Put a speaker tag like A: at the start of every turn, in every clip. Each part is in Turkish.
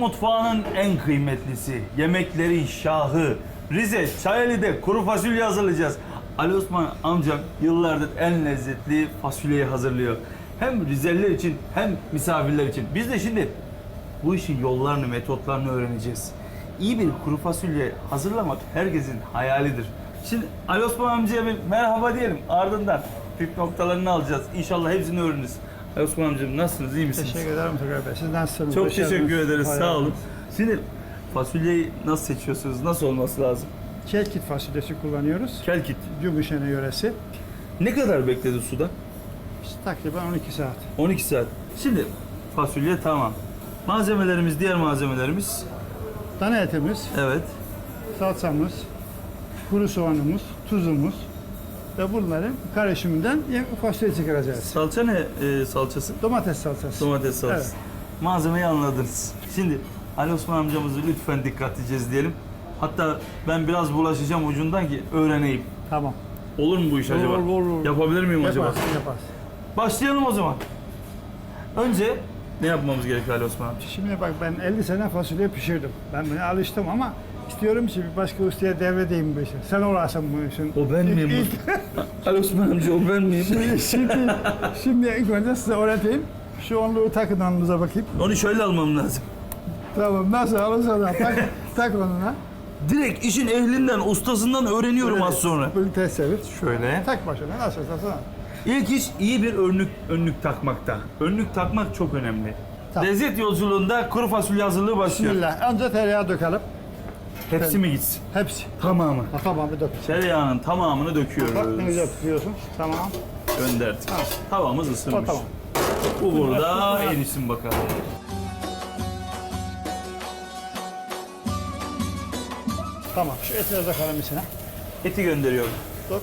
A: mutfağının en kıymetlisi, yemeklerin şahı. Rize Çayeli'de kuru fasulye hazırlayacağız. Ali Osman amcam yıllardır en lezzetli fasulyeyi hazırlıyor. Hem Rizeliler için hem misafirler için. Biz de şimdi bu işin yollarını, metotlarını öğreneceğiz. İyi bir kuru fasulye hazırlamak herkesin hayalidir. Şimdi Ali Osman amcaya bir merhaba diyelim. Ardından püf noktalarını alacağız. İnşallah hepsini öğreniriz. Osman amcam nasılsınız? iyi misiniz?
B: Teşekkür ederim Tugay Bey. Siz nasılsınız?
A: Çok
B: Hoş
A: teşekkür
B: geldiniz.
A: ederiz.
B: Hay
A: Sağ olun.
B: olun.
A: Şimdi fasulyeyi nasıl seçiyorsunuz? Nasıl olması lazım?
B: Kelkit fasulyesi kullanıyoruz.
A: Kelkit.
B: Gümüşhane yöresi.
A: Ne kadar bekledi suda?
B: İşte takriben 12 saat.
A: 12 saat. Şimdi fasulye tamam. Malzemelerimiz, diğer malzemelerimiz.
B: Dana etimiz,
A: Evet.
B: salçamız, kuru soğanımız, tuzumuz ve bunların karışımından fasulye çıkaracağız.
A: Salça ne e, salçası?
B: Domates salçası.
A: Domates salçası.
B: Evet.
A: Malzemeyi anladınız. Şimdi Ali Osman amcamızı lütfen dikkat edeceğiz diyelim. Hatta ben biraz bulaşacağım ucundan ki öğreneyim.
B: Tamam.
A: Olur mu bu iş acaba?
B: Olur, olur, olur.
A: Yapabilir miyim acaba?
B: Yaparsın, yaparsın.
A: Başlayalım o zaman. Önce ne yapmamız gerekiyor Ali Osman amca?
B: Şimdi bak ben 50 sene fasulye pişirdim. Ben buna alıştım ama istiyorum ki bir başka ustaya devredeyim bu işi. Sen uğraşın bu işin.
A: O ben miyim? Ali Osman amca o ben miyim?
B: şimdi, şimdi ilk önce size öğreteyim. Şu onluğu takın alnınıza bakayım.
A: Onu şöyle almam lazım.
B: Tamam nasıl alırsan al. Tak, tak onuna.
A: Direkt işin ehlinden, ustasından öğreniyorum az sonra.
B: Bunu ters çevir.
A: Şöyle.
B: Tak başına nasıl istersen al.
A: İlk iş iyi bir önlük önlük takmakta. Önlük takmak çok önemli.
B: Tamam.
A: Lezzet yolculuğunda kuru fasulye hazırlığı başlıyor.
B: Bismillah. Önce tereyağı dökelim.
A: Hepsi mi gitsin?
B: Hepsi.
A: Tamamı.
B: Ha, tamam bir dök.
A: Tereyağının tamamını
B: Bak ne
A: döküyoruz.
B: güzel tutuyorsun. Tamam.
A: Gönderdik. Tavamız
B: O
A: ısınmış.
B: tamam.
A: Bu burada en isim bakalım.
B: Tamam. Şu etleri dökelim içine.
A: Eti gönderiyorum.
B: Dök.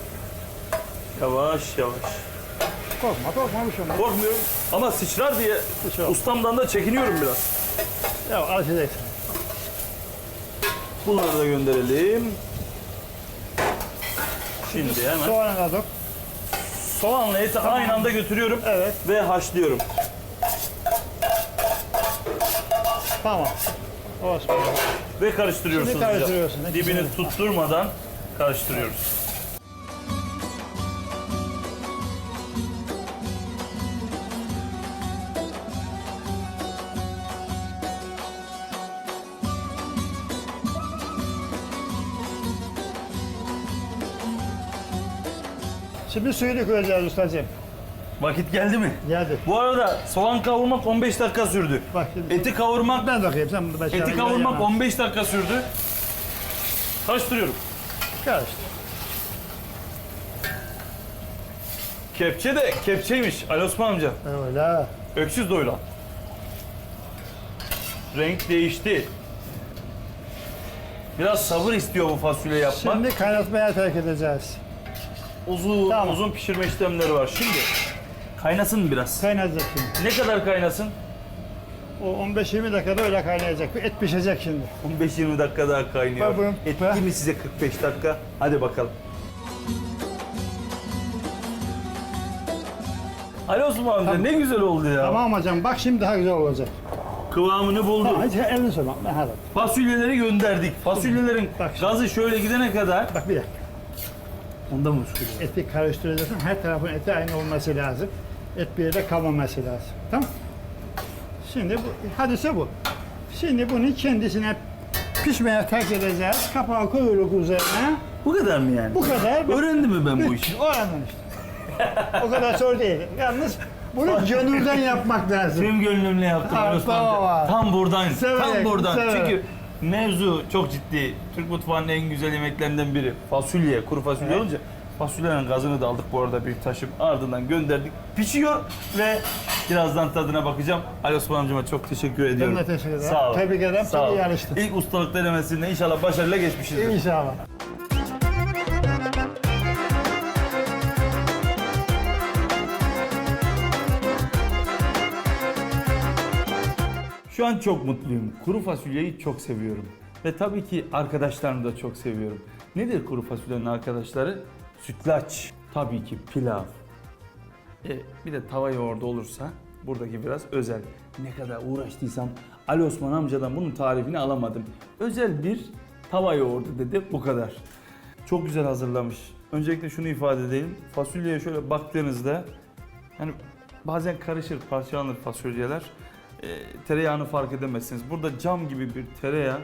A: Yavaş yavaş.
B: Korkma korkma bir şey olmaz.
A: Korkmuyorum ama sıçrar diye
B: Sıçrar.
A: ustamdan da çekiniyorum biraz.
B: Ya alışacaksın.
A: Bunları da gönderelim. Şimdi hemen
B: Soğanı da dök.
A: soğanla eti aynı anda götürüyorum
B: Evet.
A: ve haşlıyorum.
B: Tamam. Olsun.
A: Ve karıştırıyorsunuz.
B: Şimdi karıştırıyorsun.
A: Dibini tutturmadan karıştırıyoruz.
B: Şimdi suyu dökeceğiz ustacığım.
A: Vakit geldi mi?
B: Geldi.
A: Bu arada soğan kavurmak 15 dakika sürdü.
B: Bak şimdi.
A: Eti kavurmak
B: ben dökeyim. Sen bunu
A: eti kavurmak 15 dakika sürdü. Karıştırıyorum.
B: Karıştır.
A: Kepçe de kepçeymiş Ali Osman amca.
B: Öyle.
A: Öksüz doyulan. Renk değişti. Biraz sabır istiyor bu fasulye yapmak.
B: Şimdi kaynatmaya terk edeceğiz.
A: Uzun
B: Tamam.
A: uzun pişirme işlemleri var. Şimdi kaynasın biraz.
B: Kaynayacak şimdi.
A: Ne kadar kaynasın?
B: O 15-20 dakikada öyle kaynayacak. Et pişecek şimdi.
A: 15-20 dakika daha kaynıyor.
B: Bak bunu-
A: Etti mi size 45 dakika? Hadi bakalım. Ali Osman amca ne güzel oldu ya.
B: Tamam hocam bak şimdi daha güzel olacak.
A: Kıvamını buldu.
B: Tamam hiç elini sürme. Ben.
A: Fasulyeleri gönderdik. Fasulyelerin
B: Bak şimdi.
A: gazı şöyle gidene kadar
B: Bak bir dakika.
A: Onda mı sürüyor?
B: Eti karıştıracaksın. Her tarafın eti aynı olması lazım. Et bir yerde kalmaması lazım. Tamam. Şimdi bu hadise bu. Şimdi bunu kendisine pişmeye terk edeceğiz. Kapağı koyuyoruz üzerine.
A: Bu kadar mı yani?
B: Bu kadar.
A: Öğrendim mi ben bu işi?
B: Öğrendin işte. o kadar zor değil. Yalnız bunu gönülden yapmak lazım.
A: Tüm gönlümle yaptım. Tam buradan,
B: Severek,
A: tam buradan.
B: severek.
A: Çünkü mevzu çok ciddi. Türk mutfağının en güzel yemeklerinden biri. Fasulye, kuru fasulye
B: Evet.
A: olunca fasulyenin gazını da aldık bu arada bir taşım. Ardından gönderdik. Pişiyor ve birazdan tadına bakacağım. Ali Osman amcama çok teşekkür ediyorum.
B: de teşekkür ederim.
A: Sağ ol.
B: Tebrik ederim.
A: Sağ
B: Çok
A: ol.
B: iyi yarıştın.
A: İlk ustalık denemesinde inşallah başarıyla geçmişizdir.
B: İnşallah.
A: Şu an çok mutluyum. Kuru fasulyeyi çok seviyorum. Ve tabii ki arkadaşlarımı da çok seviyorum. Nedir kuru fasulyenin arkadaşları? Sütlaç, tabii ki pilav. E, bir de tava yoğurdu olursa buradaki biraz özel. Ne kadar uğraştıysam Ali Osman amcadan bunun tarifini alamadım. Özel bir tava yoğurdu dedi bu kadar. Çok güzel hazırlamış. Öncelikle şunu ifade edelim. Fasulyeye şöyle baktığınızda yani bazen karışır, parçalanır fasulyeler. E, tereyağını fark edemezsiniz. Burada cam gibi bir tereyağı,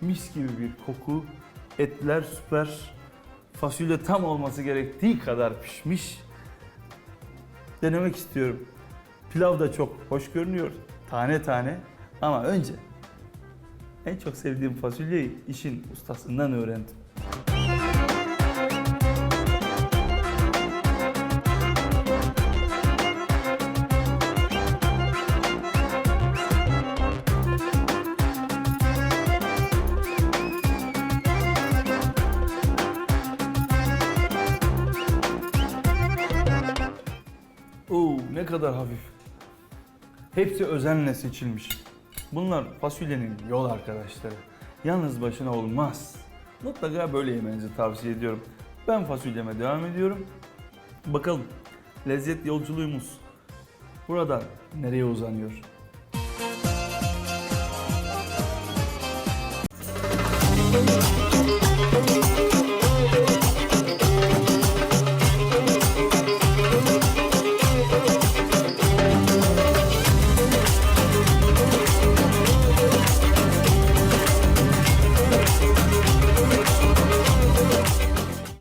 A: mis gibi bir koku, etler süper. Fasulye tam olması gerektiği kadar pişmiş. Denemek istiyorum. Pilav da çok hoş görünüyor. Tane tane. Ama önce en çok sevdiğim fasulyeyi işin ustasından öğrendim. Ne kadar hafif. Hepsi özenle seçilmiş. Bunlar fasulyenin yol arkadaşları. Yalnız başına olmaz. Mutlaka böyle yemenizi tavsiye ediyorum. Ben fasulyeme devam ediyorum. Bakalım lezzet yolculuğumuz buradan nereye uzanıyor?
C: Thank